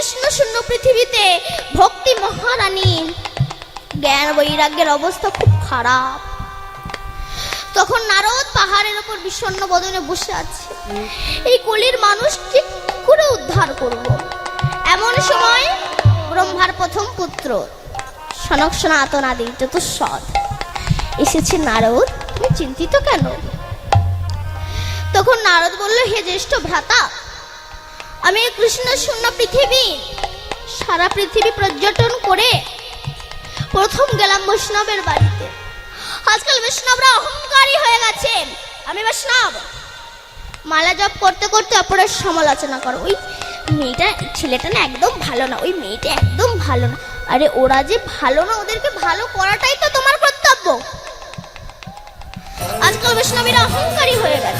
কৃষ্ণ শূন্য পৃথিবীতে ভক্তি মহারানী। জ্ঞান বৈরাগ্যের অবস্থা খুব খারাপ। তখন নারদ পাহাড়ের ওপর বিষণ্ণ বদনে বসে আছে। এই কলির মানুষকে কি করে উদ্ধার করব। এমন সময় ব্রহ্মার প্রথম পুত্র, সনক সনাতন আদি চতুঃসৎ এসেছে নারদ। তুমি চিন্তিত কেন? তখন নারদ বলল, হে জ্যেষ্ঠ ভ্রাতা আমি কৃষ্ণ শূন্য পৃথিবী। সারা পৃথিবী পর্যটন করে প্রথম গেলাম বৈষ্ণবের বাড়িতে। আজকাল বৈষ্ণবরা অহংকারী হয়ে গেছে। আমি বৈষ্ণব। মালা জপ করতে করতে অপরের সমালোচনা করো। ওই মেয়েটা, ছেলেটা না একদম ভালো না। ওই মেয়েটা একদম ভালো না। আরে ওরা যে ভালো না, ওদেরকে ভালো করাটাই তো তোমার কর্তব্য। আজকাল বৈষ্ণবীরা অহংকারী হয়ে গেছে।